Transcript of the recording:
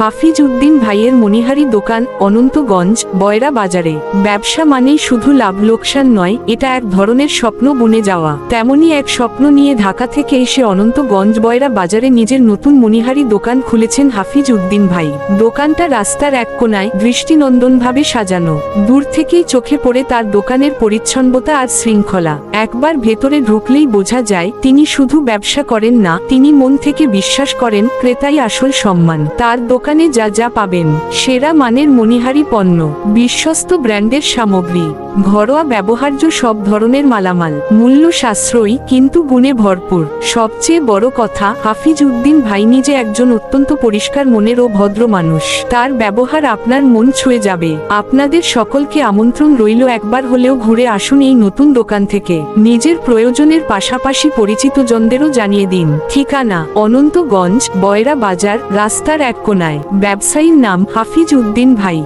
হাফিজ উদ্দিন ভাইয়ের মণিহারি দোকান অনন্তগঞ্জ, বয়রা বাজারে। ব্যবসা মানেই শুধু লাভ লোকসান নয়, এটা এক ধরনের স্বপ্ন বুনে যাওয়া। তেমনি এক স্বপ্ন নিয়ে ঢাকা থেকে এসে অনন্তগঞ্জ, বয়রা বাজারে নিজের নতুন মনিহারি দোকান খুলেছেন হাফিজ উদ্দিন ভাই। দোকানটা রাস্তার এক কোনায় দৃষ্টিনন্দনভাবে সাজানো। দূর থেকেই চোখে পড়ে তার দোকানের পরিচ্ছন্নতা আর শৃঙ্খলা। একবার ভেতরে ঢুকলেই বোঝা যায়, তিনি শুধু ব্যবসা করেন না, তিনি মন থেকে বিশ্বাস করেন, ক্রেতাই আসল সম্মান। তার দোকানে যা যা পাবেন সেরা মানের মণিহারি পণ্য বিশ্বস্ত ব্র্যান্ডের সামগ্রী। ঘরোয়া ব্যবহার্য সব ধরনের মালামাল। মূল্য সাশ্রয়ী কিন্তু গুণে ভরপুর। সবচেয়ে বড় কথা, হাফিজ উদ্দিন ভাই নিজে একজন অত্যন্ত পরিষ্কার মনের ও ভদ্র মানুষ। তার ব্যবহার আপনার মন ছুঁয়ে যাবে। আপনাদের সকলকে আমন্ত্রণ রইল একবার হলেও ঘুরে আসুন এই নতুন দোকান থেকে। নিজের প্রয়োজনের পাশাপাশি পরিচিত জনদেরও জানিয়ে দিন। ঠিকানা, অনন্তগঞ্জ, বয়রা বাজার, রাস্তার এক কোনায়। ব্যবসায়ীর নাম হাফিজ উদ্দিন ভাই।